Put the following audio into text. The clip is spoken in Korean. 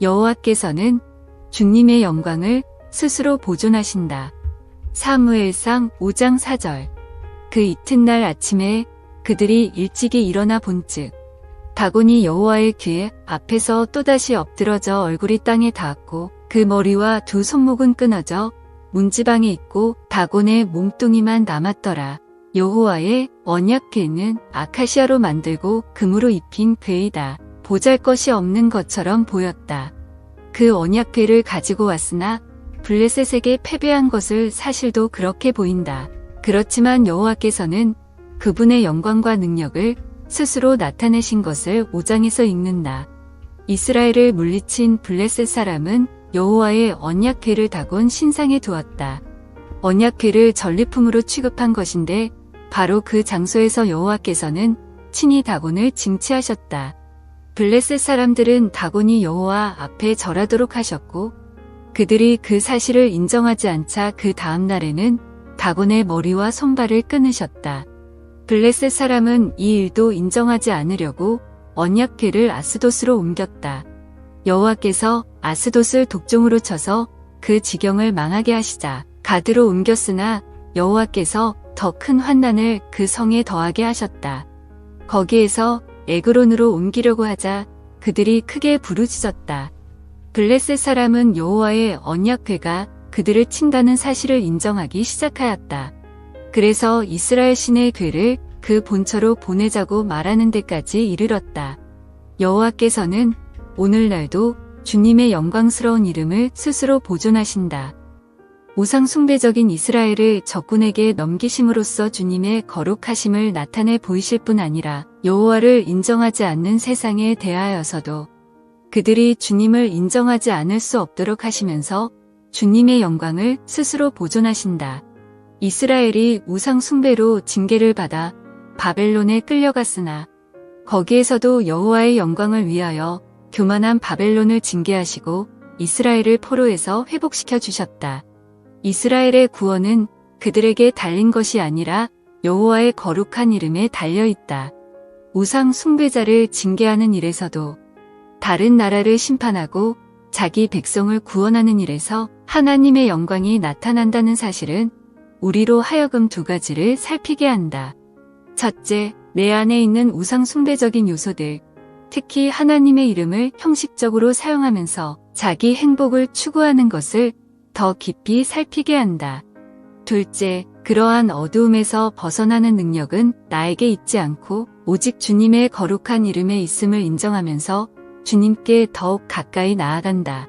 여호와께서는 주님의 영광을 스스로 보존하신다. 사무엘상 5장 4절. 그 이튿날 아침에 그들이 일찍이 일어나 본즉 다곤이 여호와의 귀에 앞에서 또다시 엎드러져 얼굴이 땅에 닿았고 그 머리와 두 손목은 끊어져 문지방에 있고 다곤의 몸뚱이만 남았더라. 여호와의 언약궤는 아카시아로 만들고 금으로 입힌 궤이다. 보잘 것이 없는 것처럼 보였다. 그 언약궤를 가지고 왔으나 블레셋에게 패배한 것을 사실도 그렇게 보인다. 그렇지만 여호와께서는 그분의 영광과 능력을 스스로 나타내신 것을 5장에서 읽는다. 이스라엘을 물리친 블레셋 사람은 여호와의 언약궤를 다곤 신상에 두었다. 언약궤를 전리품으로 취급한 것인데 바로 그 장소에서 여호와께서는 친히 다곤을 징치하셨다. 블레셋 사람들은 다곤이 여호와 앞에 절하도록 하셨고 그들이 그 사실을 인정하지 않자 그 다음 날에는 다곤의 머리와 손발을 끊으셨다. 블레셋 사람은 이 일도 인정하지 않으려고 언약궤를 아스도스로 옮겼다. 여호와께서 아스돗을 독종으로 쳐서 그 지경을 망하게 하시자 가드로 옮겼으나 여호와께서 더 큰 환난을 그 성에 더하게 하셨다. 거기에서 에그론으로 옮기려고 하자 그들이 크게 부르짖었다. 블레셋 사람은 여호와의 언약궤가 그들을 친다는 사실을 인정하기 시작하였다. 그래서 이스라엘 신의 궤를 그 본처로 보내자고 말하는 데까지 이르렀다. 여호와께서는 오늘날도 주님의 영광스러운 이름을 스스로 보존하신다. 우상 숭배적인 이스라엘을 적군에게 넘기심으로써 주님의 거룩하심을 나타내 보이실 뿐 아니라 여호와를 인정하지 않는 세상에 대하여서도 그들이 주님을 인정하지 않을 수 없도록 하시면서 주님의 영광을 스스로 보존하신다. 이스라엘이 우상 숭배로 징계를 받아 바벨론에 끌려갔으나 거기에서도 여호와의 영광을 위하여 교만한 바벨론을 징계하시고 이스라엘을 포로에서 회복시켜 주셨다. 이스라엘의 구원은 그들에게 달린 것이 아니라 여호와의 거룩한 이름에 달려 있다. 우상 숭배자를 징계하는 일에서도 다른 나라를 심판하고 자기 백성을 구원하는 일에서 하나님의 영광이 나타난다는 사실은 우리로 하여금 두 가지를 살피게 한다. 첫째, 내 안에 있는 우상 숭배적인 요소들, 특히 하나님의 이름을 형식적으로 사용하면서 자기 행복을 추구하는 것을 더 깊이 살피게 한다. 둘째, 그러한 어두움에서 벗어나는 능력은 나에게 있지 않고 오직 주님의 거룩한 이름에 있음을 인정하면서 주님께 더욱 가까이 나아간다.